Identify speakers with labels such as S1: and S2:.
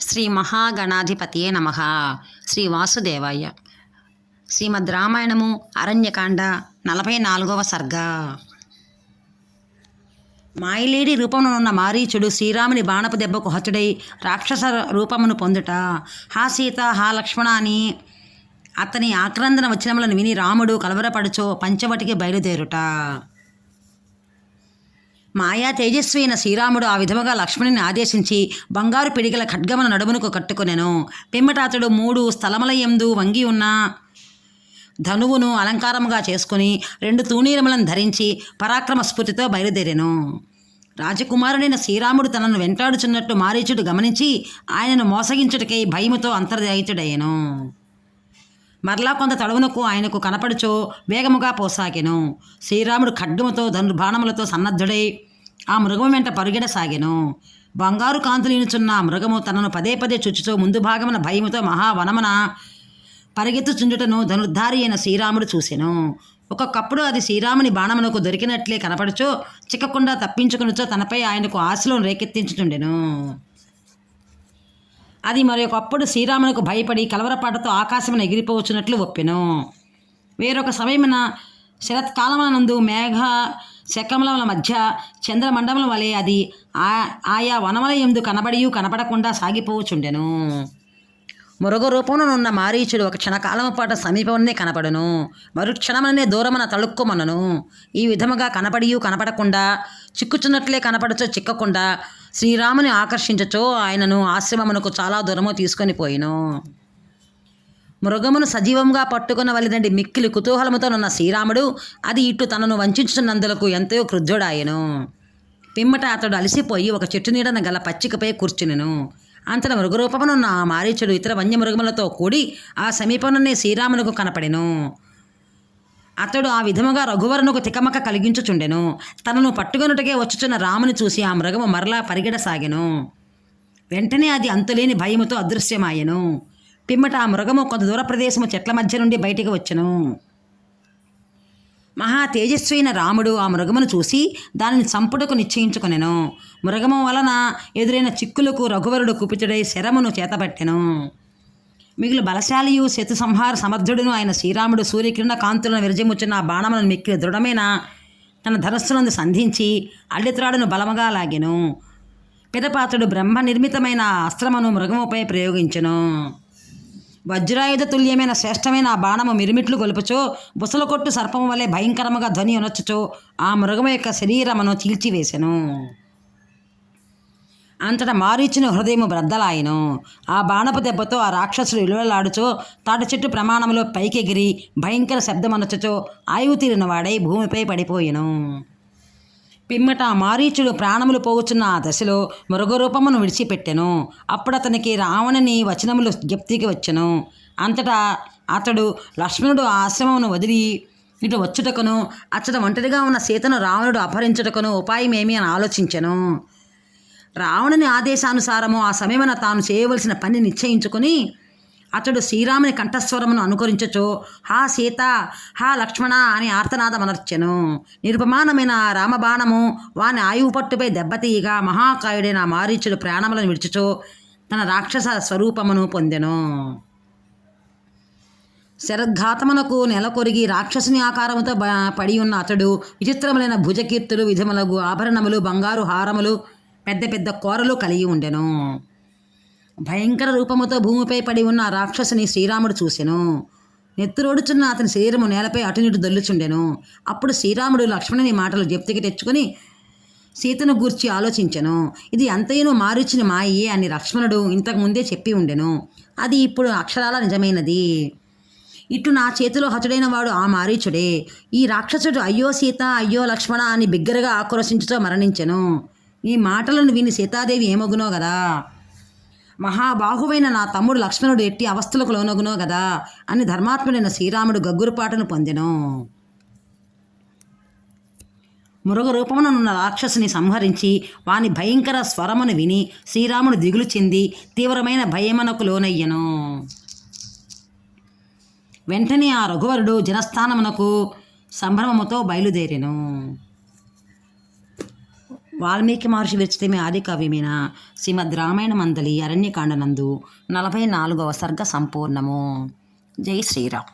S1: శ్రీ మహాగణాధిపతియే నమ. శ్రీ వాసుదేవాయ. శ్రీమద్ రామాయణము అరణ్యకాండ నలభై నాలుగవ సర్గ. మాయలేడి రూపమునున్న మారీచుడు శ్రీరాముని బాణపు దెబ్బకు హతుడై రాక్షస రూపమును పొందుట. హా సీత హా లక్ష్మణ అని అతని ఆక్రందన వచనములను విని రాముడు కలవరపడుచో పంచవటికి బయలుదేరుట. మాయా తేజస్వి అయిన శ్రీరాముడు ఆ విధముగా లక్ష్మణుని ఆదేశించి బంగారు పిడిగల ఖడ్గమను నడుమునకు కట్టుకొనెను. పిమ్మట అతడు మూడు స్థలముల ఎందు వంగి ఉన్న ధనువును అలంకారముగా చేసుకుని రెండు తూణీరములను ధరించి పరాక్రమ స్ఫూర్తితో బయలుదేరెను. రాజకుమారుడైన శ్రీరాముడు తనను వెంటాడుచున్నట్టు మారీచుడు గమనించి ఆయనను మోసగించుటకై భయముతో అంతర్దయితుడయ్యను. మరలా కొంత తడవునకు ఆయనకు కనపడుచో వేగముగా పోసాగెను. శ్రీరాముడు ఖడ్గముతో ధనుర్బాణములతో సన్నద్ధుడై ఆ మృగము వెంట పరుగెడసాగెను బంగారు కాంతులీనుచున్న ఆ మృగము తనను పదే పదే చుచ్చుతో ముందు భాగమున భయముతో మహావనమున పరిగెత్తుచుండుటను ధనుర్ధారి అయిన శ్రీరాముడు చూసెను. ఒక్కొక్కప్పుడు అది శ్రీరాముని బాణమునకు దొరికినట్లే కనపడుచో చిక్కకుండా తప్పించుకునుచో తనపై ఆయనకు ఆశలను రేకెత్తించుచుండెను. అది మరొకప్పుడు శ్రీరామునకు భయపడి కలవరపాటతో ఆకాశమున ఎగిరిపోవచ్చునట్లు ఒప్పెను. వేరొక సమయమున శరత్కాలమునందు మేఘ శకములముల మధ్య చంద్రమండలం వలె అది ఆ ఆయా వనమల ఎందు కనబడియు కనపడకుండా సాగిపోవచుండెను మరొక రూపంలోనున్న మారీచుడు ఒక క్షణకాలము పాటు సమీపమునే కనపడును. మరుక్షణమునే దూరమున తళుక్కుమనను. ఈ విధముగా కనపడియు కనపడకుండా చిక్కుచున్నట్లే కనపడచో చిక్కకుండా శ్రీరాముని ఆకర్షించచో ఆయనను ఆశ్రమమునకు చాలా దూరము తీసుకొని పోయిను. మృగమును సజీవంగా పట్టుకున్న వలిదండి మిక్కిలి కుతూహలముతోనున్న శ్రీరాముడు అది ఇటు తనను వంచుతున్నందులకు ఎంతో క్రుద్ధుడాయెను. పిమ్మట అతడు అలసిపోయి ఒక చెట్టు నీడన గల పచ్చికపై కూర్చునెను. అంతట మృగరూపమునున్న ఆ మారీచుడు ఇతర వన్యమృగములతో కూడి ఆ సమీపంలోనే శ్రీరామునకు కనపడెను. అతడు ఆ విధముగా రఘువరునకు తికమక కలిగించుచుండెను. తనను పట్టుకొనుటకే వచ్చుచున్న రాముని చూసి ఆ మృగము మరలా పరిగెడసాగెను. వెంటనే అది అంతులేని భయముతో అదృశ్యమాయెను. పిమ్మట ఆ మృగము కొంత దూర ప్రదేశము చెట్ల మధ్య నుండి బయటికి వచ్చెను. మహా తేజస్వైన రాముడు ఆ మృగమును చూసి దానిని చంపుటకు నిశ్చయించుకొనెను. మృగము వలన ఎదురైన చిక్కులకు రఘువరుడు కుపితుడై శరమును చేతబట్టెను. మిగులు బలశాలియు శతు సంహార సమర్థుడును ఆయన శ్రీరాముడు సూర్యకిరణ కాంతులను విరజముచ్చిన ఆ బాణములను మిక్కిలి దృఢమైన తన ధనస్సునందు సంధించి అల్లిత్రాడును బలముగా లాగెను. పిదపాత్రుడు బ్రహ్మ నిర్మితమైన అస్త్రమును మృగముపై ప్రయోగించెను. వజ్రాయుధ తుల్యమైన శ్రేష్టమైన ఆ బాణము మిరుమిట్లు గొలుపుచో బుసల కొట్టు సర్పము వలె భయంకరముగా ధ్వని ఉనొచ్చుచో ఆ మృగము యొక్క శరీరమును చీల్చివేశెను అంతటా మారీచుని హృదయము బ్రద్దలాయను. ఆ బాణపు దెబ్బతో ఆ రాక్షసుడు ఇలువలాడుచో తాటి చెట్టు ప్రమాణంలో పైకెగిరి భయంకర శబ్దమనచుచో ఆయువు తీరిన వాడై భూమిపై పడిపోయెను. పిమ్మట మారీచుడు ప్రాణములు పోగుచున్న ఆ దశలో మృగరూపమును విడిచిపెట్టెను. అప్పుడు రావణని రావణుని వచనములు జ్ఞప్తికి వచ్చెను. అంతటా అతడు లక్ష్మణుడు ఆశ్రమమును వదిలి ఇటు వచ్చుటకును అచ్చట ఒంటరిగా ఉన్న సీతను రావణుడు అపహరించుటకును ఉపాయమేమి అని ఆలోచించెను. రావణుని ఆదేశానుసారము ఆ సమయమున తాను చేయవలసిన పని నిశ్చయించుకుని అతడు శ్రీరాముని కంఠస్వరమును అనుకరించచో హా సీత హా లక్ష్మణ అని ఆర్తనాదమనర్చెను. నిరుపమానమైన రామబాణము వాని ఆయువు పట్టుపై దెబ్బతీయగా మహాకాయుడైన మారీచుడు ప్రాణములను విడిచుచో తన రాక్షస స్వరూపమును పొందెను. శరద్ఘాతమునకు నెలకొరిగి రాక్షసుని ఆకారముతో పడి ఉన్న అతడు విచిత్రములైన భుజకీర్తులు విధములగు ఆభరణములు బంగారు హారములు పెద్ద పెద్ద కోరలు కలిగి ఉండెను. భయంకర రూపముతో భూమిపై పడి ఉన్న ఆ రాక్షసుని శ్రీరాముడు చూసెను. నెత్తురోడుచున్న అతని శరీరము నేలపై అటునిటు దొల్లుచుండెను. అప్పుడు శ్రీరాముడు లక్ష్మణుని మాటలు జప్తికి తెచ్చుకొని సీతను గూర్చి ఆలోచించెను. ఇది అంతయును మారుచిన మాయే అని లక్ష్మణుడు ఇంతకు ముందే చెప్పి ఉండెను. అది ఇప్పుడు అక్షరాల నిజమైనది. ఇటు నా చేతిలో హతుడైన వాడు ఆ మారీచుడే. ఈ రాక్షసుడు అయ్యో సీత అయ్యో లక్ష్మణ అని బిగ్గరగా ఆక్రోశించుతో మరణించెను. ఈ మాటలను విని సీతాదేవి ఏమగునో కదా మహాబాహువైన నా తమ్ముడు లక్ష్మణుడు ఎట్టి అవస్థలకు లోనగునో కదా అని ధర్మాత్ముడైన శ్రీరాముడు గగ్గురుపాటను పొందెను. మృగ రూపముననున్న రాక్షసుని సంహరించి వాని భయంకర స్వరమును విని శ్రీరాముడు దిగులు చెంది తీవ్రమైన భయమునకు లోనయ్యను. వెంటనే ఆ రఘువరుడు జనస్థానమునకు సంభ్రమముతో బయలుదేరెను. వాల్మీకి మహర్షి విరచితమే ఆది కావ్యమైన? శ్రీమద్ రామాయణ మందలి అరణ్యకాండనందు నలభై నాలుగవ సర్గ సంపూర్ణము. జై శ్రీరామ్.